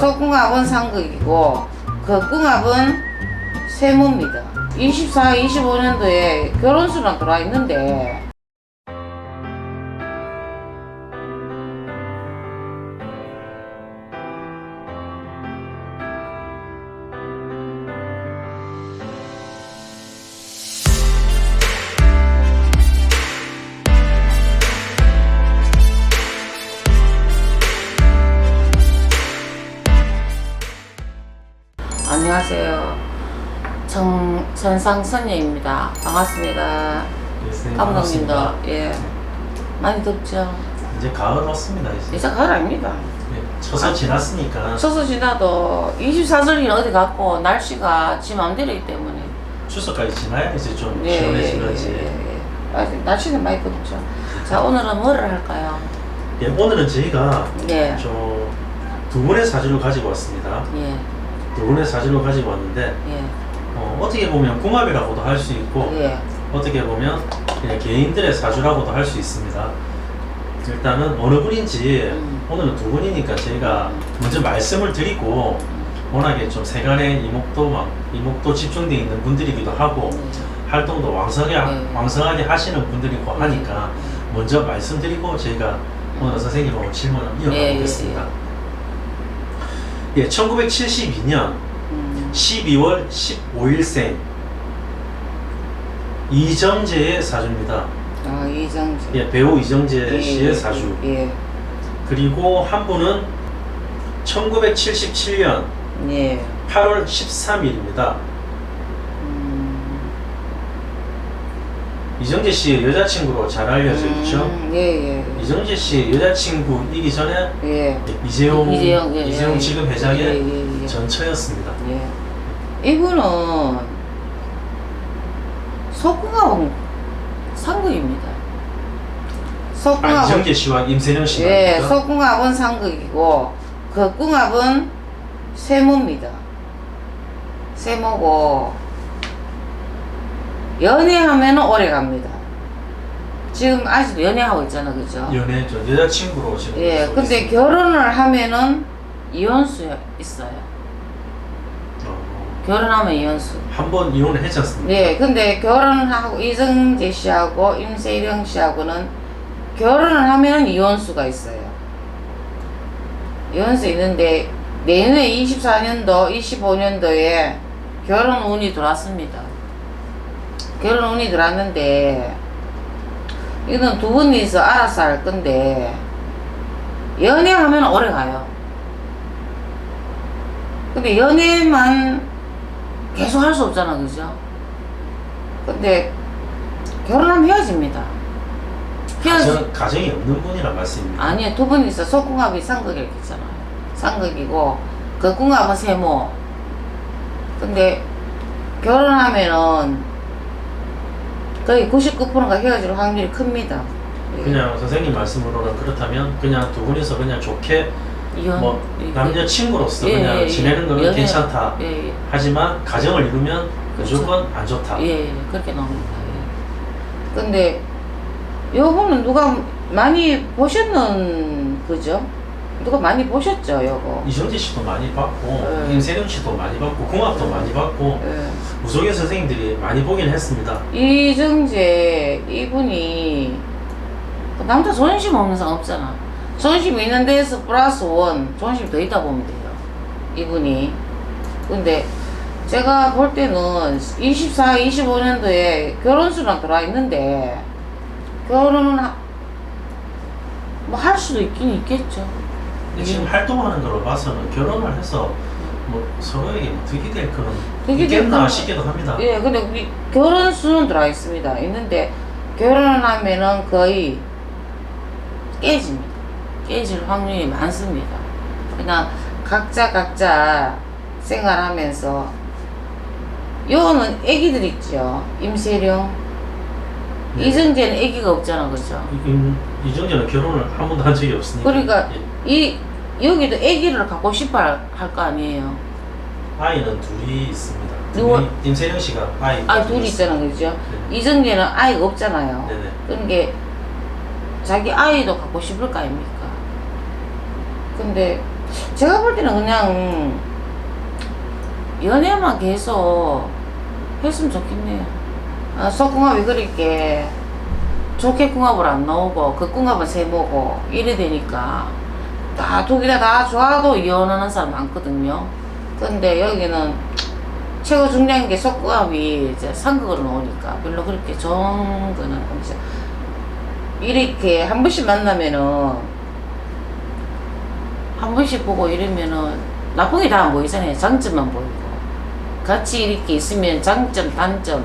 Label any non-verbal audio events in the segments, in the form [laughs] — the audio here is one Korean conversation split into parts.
석궁합은 상극이고 극궁합은 세모입니다. 24, 25년도에 결혼수랑 들어와 있는데 안녕하세요. 정 전상선녀입니다. 반갑습니다. 네, 감독님도 반갑습니다. 예 많이 덥죠. 이제 가을 왔습니다. 이제 이제 가을 아닙니다. 네, 처서 지났으니까 서서 지나도 24절이 어디 갔고 날씨가 지 마음대로이기 때문에 추석까지 지나야 이제 좀 예, 시원해지는지. 예, 예. 아직 날씨는 많이 덥죠. 자 오늘은 뭐를 할까요? 예, 오늘은 저희가 예, 저두 분의 사주를 가지고 왔습니다. 예, 두 분의 사주를 가지고 왔는데 예, 어, 어떻게 보면 궁합이라고도 할 수 있고 예, 어떻게 보면 그냥 개인들의 사주라고도 할 수 있습니다. 일단은 어느 분인지 음. 오늘은 두 분이니까 저희가 먼저 말씀을 드리고 워낙에 좀 세간의 이목도 막 이목도 집중되어 있는 분들이기도 하고 활동도 왕성하게, 네. 왕성하게 하시는 분들이고 하니까 음. 먼저 말씀드리고 저희가 오늘 선생님하고 질문을 예, 이어가 예, 보겠습니다. 예, 1972년 음, 12월 15일생 이정재의 사주입니다. 아 이정재 예, 배우 이정재 예, 씨의 예, 사주. 예, 그리고 한 분은 1977년 예, 8월 13일입니다. 이정재 씨의 여자친구로 잘 알려져 있죠. 음, 예, 예, 이정재 씨 여자친구이기 전에 예, 이재용 이재용, 예, 예, 지금 회장의 예, 예, 예. 전처였습니다. 예. 이분은 석궁합은 상극입니다. 아, 석궁합은 이정재 씨와 임세령 씨가 예, 석궁합은 상극이고 극궁합은 세모입니다. 세모고 연애하면 오래 갑니다. 지금 아직도 연애하고 있잖아, 그죠? 연애 저 여자친구로 지금 예, 근데 있습니다. 결혼을 하면은 이혼수 있어요. 어, 결혼하면 이혼수. 한 번 이혼을 했지 않습니까? 네, 근데 결혼하고 이정재 씨하고 임세령 씨하고는 결혼을 하면 이혼수가 있어요. 이혼수 있는데 내년에 24년도, 25년도에 결혼 운이 들어왔습니다. 결혼 운이 들어왔는데 이건 두 분이서 알아서 할 건데 연애하면 오래 가요. 근데 연애만 계속 할 수 없잖아, 그죠? 근데 결혼하면 헤어집니다. 헤어지 가정, 가정이 없는 분이란 말씀입니다. 아니요, 두 분이서 속궁합이 상극이렇게 있잖아요. 상극이고 극궁합은 세모. 근데 결혼하면은 거의 99%가 헤어질 확률이 큽니다. 예. 그냥 선생님 말씀으로는 그렇다면 그냥 두 분이서 그냥 좋게 이혼 뭐 예, 남녀 친구로서 예, 그냥 예, 예. 지내는 거는 연애- 괜찮다. 예, 예. 하지만 가정을 이루면 그렇죠. 무조건 안 좋다. 예, 예, 그렇게 나옵니다. 예. 근데 요거는 누가 많이 보셨는 그죠? 누가 많이 보셨죠, 요거? 이정재 씨도 많이 받고 예. 임세령 씨도 많이 받고 궁합도 많이 받고 예. 무속인 선생님들이 많이 보긴 했습니다. 이정재 이분이 그 남자 존심 없는 사람 없잖아. 존심 있는 데에서 플러스 원 존심 더 있다 보면 돼요. 이분이. 근데 제가 볼 때는 24, 25년도에 결혼수랑 들어와 있는데 결혼은 뭐 할 수도 있긴 있겠죠. 근데 지금 음. 활동하는 걸로 봐서는 결혼을 해서 뭐 서로에게 뭐 득이 될 그런 득이 될 있겠나 그런- 싶기도 합니다. 예, 근데 우리 결혼 수는 들어와 있습니다. 있는데 결혼을 하면은 거의 깨집니다. 깨질 확률이 많습니다. 그냥 각자 각자 생활하면서 요거는 애기들 있죠. 임세령, 네. 이정재는 애기가 없잖아, 그죠? 임- 이정재는 결혼을 한 번도 한 적이 없으니까 그러니까 예. 이 여기도 애기를 갖고 싶어 할 거 아니에요. 아이는 둘이 있습니다. 둘이, 임세령 씨가 아이 아 둘이 있잖아, 그죠? 이정재는 아이가 없잖아요. 네네. 게 자기 아이도 갖고 싶을 거 아닙니까? 근데 제가 볼 때는 그냥 연애만 계속 했으면 좋겠네요. 아, 속궁합이 그렇게 좋게 궁합을 안 나오고 그 궁합은 세모고 이래 되니까 다 독이다 다 좋아도 이혼하는 사람 많거든요. 근데 여기는 최고 중요한 게 속궁합이 이제 상극으로 나오니까 별로 그렇게 좋은 거는 없죠. 이렇게 한 번씩 만나면은 한 번씩 보고 이러면은 나쁜 게 다 안 보이잖아요. 장점만 보이고. 같이 이렇게 있으면 장점, 단점,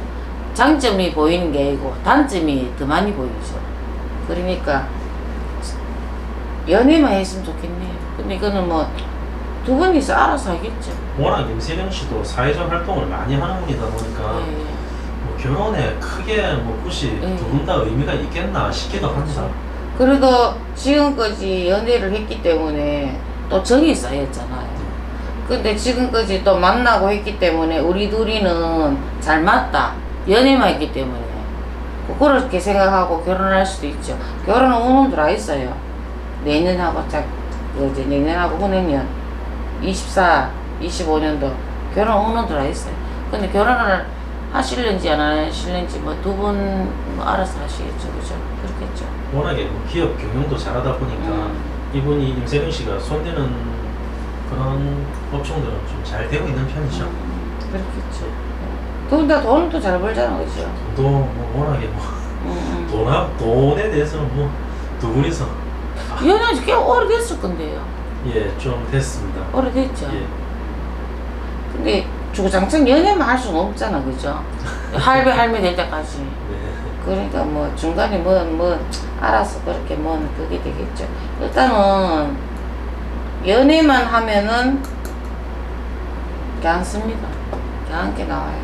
장점이 보이는 게 아니고 단점이 더 많이 보이죠. 그러니까 연애만 했으면 좋겠네요. 근데 이거는 뭐 두 분이서 알아서 하겠죠. 워낙 임세령 씨도 사회적 활동을 많이 하는 분이다 보니까 예. 뭐 결혼에 크게 뭐 굳이 네. 두 분 다 의미가 있겠나 싶기도 합니다. 그래도 지금까지 연애를 했기 때문에 또 정이 쌓였잖아요. 근데 지금까지 또 만나고 했기 때문에 우리 둘이는 잘 맞다. 연애만 했기 때문에. 그렇게 생각하고 결혼할 수도 있죠. 결혼은 운운들 다 있어요. 내년하고 딱, 그 이제 내년하고 후내년. 24, 25년도 결혼 다 있어요. 근데 결혼을 하실는지 안 하실는지 뭐 두 분 뭐 알아서 하시겠죠. 그죠? 그렇겠죠. 워낙에 뭐 기업 경영도 잘하다 보니까 음. 이분이 임세령 씨가 손대는 그런 업종들은 좀 잘 되고 있는 편이죠. 음, 그렇겠죠. 두분다 돈은 또 잘 벌잖아, 그죠? 또뭐 워낙에 뭐 음, 돈, 돈에 대해서는 뭐 두 분이서 음. 연애한 지꽤 오래됐을 건데요. 예 좀 됐습니다. 오래됐죠. 예. 근데 주구장창 연애만 할 수는 없잖아, 그죠? [laughs] 할배, 할매 될 때까지. 네. 그러니까 뭐 중간에 뭐, 뭐, 알아서 그렇게 뭐, 그게 되겠죠. 일단은, 연애만 하면은, 괜찮습니다. 괜찮게 나와요.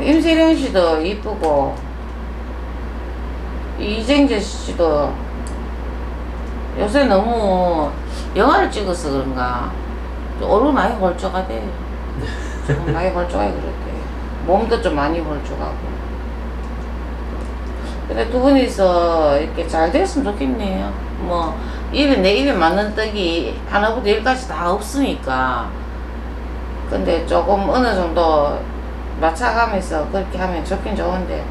임세령 씨도 이쁘고, 이정재 씨도 요새 너무 영화를 찍어서 그런가, 좀 얼굴 많이 홀쭉하대. 좀 많이 홀쭉하게 그랬대. 몸도 좀 많이 홀쭉하고. 근데 두 분이서 이렇게 잘 됐으면 좋겠네요. 뭐, 입에, 내 입에 맞는 떡이 하나부터 열까지 다 없으니까. 근데 조금 어느 정도 맞춰가면서 그렇게 하면 좋긴 좋은데,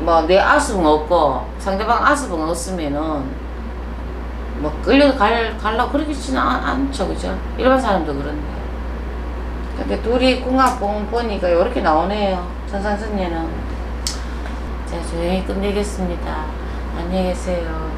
뭐, 내 아습은 없고, 상대방 아습은 없으면은, 뭐, 끌려갈, 가려고 그러지는 않- 않죠, 그죠? 일반 사람도 그런데. 근데 둘이 궁합 보- 보니까 이렇게 나오네요. 천상선녀는. 자, 조용히 끝내겠습니다. 안녕히 계세요.